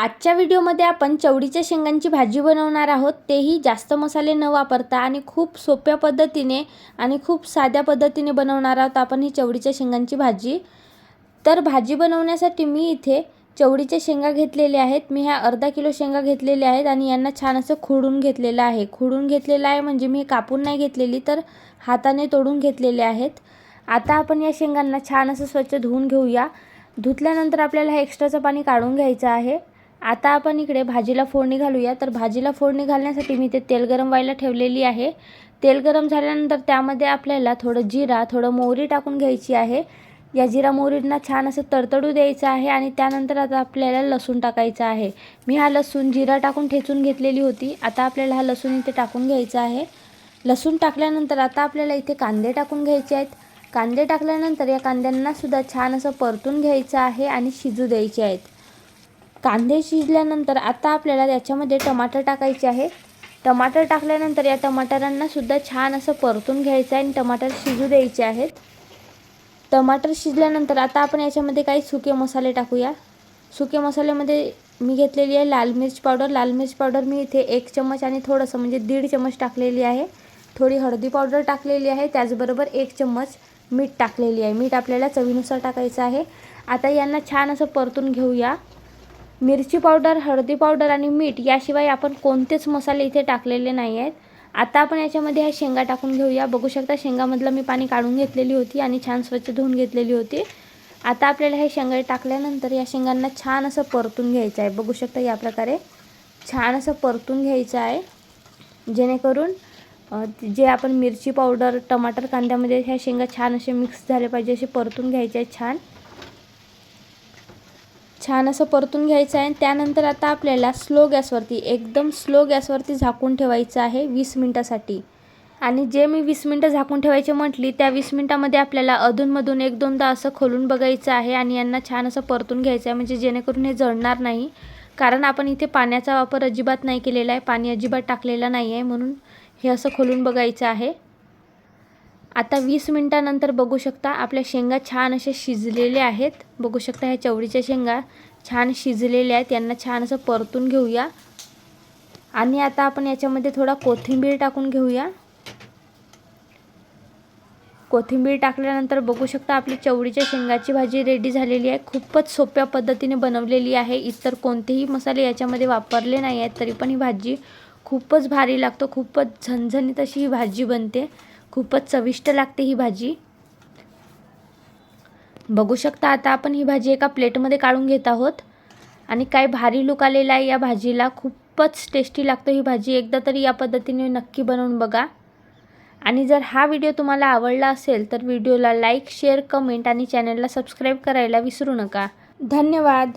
आजच्या व्हिडिओमध्ये आपण चवडीच्या शेंगांची भाजी बनवणार आहोत. तेही जास्त मसाले न वापरता आणि खूप सोप्या पद्धतीने आणि खूप साध्या पद्धतीने बनवणार आहोत आपण ही चवडीच्या शेंगांची भाजी. तर भाजी बनवण्यासाठी मी इथे चवडीच्या शेंगा घेतलेल्या आहेत. मी ह्या अर्धा किलो शेंगा घेतलेल्या आहेत आणि यांना छान असं खुडून घेतलेलं आहे. खुडून घेतलेलं आहे म्हणजे मी कापून नाही घेतलेली तर हाताने तोडून घेतलेले आहेत. आता आपण या शेंगांना छान असं स्वच्छ धुवून घेऊया. धुतल्यानंतर आपल्याला हे एक्स्ट्राचं पाणी काढून घ्यायचं आहे. आता आपण इकडे भाजीला फोडणी घालूया. तर भाजीला फोडणी घालण्यासाठी मी ते तेल गरम व्हायला ठेवलेली आहे. तेल गरम झाल्यानंतर त्यामध्ये आपल्याला थोडं जिरा थोडं मोहरी टाकून घ्यायची आहे. या जिरा मोहरींना छान असं तडतडू द्यायचं आहे आणि त्यानंतर आता आपल्याला लसूण टाकायचं आहे. मी हा लसूण जिरा टाकून ठेचून घेतलेली होती. आता आपल्याला हा लसूण इथे टाकून घ्यायचा आहे. लसूण टाकल्यानंतर आता आपल्याला इथे कांदे टाकून घ्यायचे आहेत. कांदे टाकल्यानंतर या कांद्यांनासुद्धा छान असं परतून घ्यायचं आहे आणि शिजू द्यायचे आहेत. कांदे शिजल्यानंतर आता आपल्याला याच्यामध्ये टमाटर टाकायचे आहे. टमाटर टाकल्यानंतर या टमाटरांना सुद्धा छान असं परतून घ्यायचं आहे आणि टमाटर शिजू द्यायचे आहेत. टमाटर शिजल्यानंतर आता आपण याच्यामध्ये काही सुके मसाले टाकूया. सुके मसाल्यामध्ये मी घेतलेली आहे लाल मिर्च पावडर. लाल मिर्च पावडर मी इथे एक चम्मच आणि थोडंसं म्हणजे दीड चम्मच टाकलेली आहे. थोडी हळदी पावडर टाकलेली आहे. त्याचबरोबर एक चम्मच मीठ टाकलेली आहे. मीठ आपल्याला चवीनुसार टाकायचं आहे. आता यांना छान असं परतून घेऊया. मिरची पावडर हळदी पावडर आणि मीठ याशिवाय आपण कोणतेच मसाले इथे टाकलेले नाही आहेत. आता आपण याच्यामध्ये ह्या शेंगा टाकून घेऊया. बघू शकता शेंगामधलं मी पाणी काढून घेतलेली होती आणि छान स्वच्छ धुवून घेतलेली होती. आता आपल्याला हे शेंगा टाकल्यानंतर या शेंगांना छान असं परतून घ्यायचं आहे. बघू शकता या प्रकारे छान असं परतून घ्यायचं आहे. जेणेकरून जे आपण मिरची पावडर टमाटर कांद्यामध्ये ह्या शेंगा छान असे मिक्स झाले पाहिजे असे परतून घ्यायचे आहेत छान. छान असं परतून घ्यायचं आहे त्यानंतर आता आपल्याला स्लो गॅसवरती एकदम स्लो गॅसवरती झाकून ठेवायचं आहे वीस मिनटासाठी. आणि जे मी वीस मिनटं झाकून ठेवायचे म्हटली त्या वीस मिनटामध्ये आपल्याला अधूनमधून एक दोनदा असं खोलून बघायचं आहे आणि यांना छान असं परतून घ्यायचं आहे. म्हणजे जेणेकरून हे जळणार नाही. कारण आपण इथे पाण्याचा वापर अजिबात नाही केलेला आहे. पाणी अजिबात टाकलेला नाही आहे. म्हणून हे असं खोलून बघायचं आहे. आता वीस मिनटानंतर बघू शकता आपल्या शेंगा छान असे शिजलेले आहेत. बघू शकता ह्या चवळीच्या शेंगा छान शिजलेल्या आहेत. यांना छान असं परतून घेऊया. आणि आता आपण याच्यामध्ये थोडा कोथिंबीर टाकून घेऊया. कोथिंबीर टाकल्यानंतर बघू शकता आपली चवळीच्या शेंगाची भाजी रेडी झालेली आहे. खूपच सोप्या पद्धतीने बनवलेली आहे. इतर कोणतेही मसाले याच्यामध्ये वापरले नाही आहेत तरी पण ही भाजी खूपच भारी लागतो. खूपच झणझणीत अशी ही भाजी बनते. खूपच चविष्ट लागते ही भाजी. बघू शकता आता आपण ही भाजी एका प्लेटमध्ये काढून घेत आहोत. आणि काय भारी लुक आलेला आहे या भाजीला. खूपच टेस्टी लागतो ही भाजी. एकदा तरी या पद्धतीने नक्की बनवून बघा. आणि जर हा व्हिडिओ तुम्हाला आवडला असेल तर व्हिडिओला लाईक शेअर कमेंट आणि चॅनलला सबस्क्राईब करायला विसरू नका. धन्यवाद.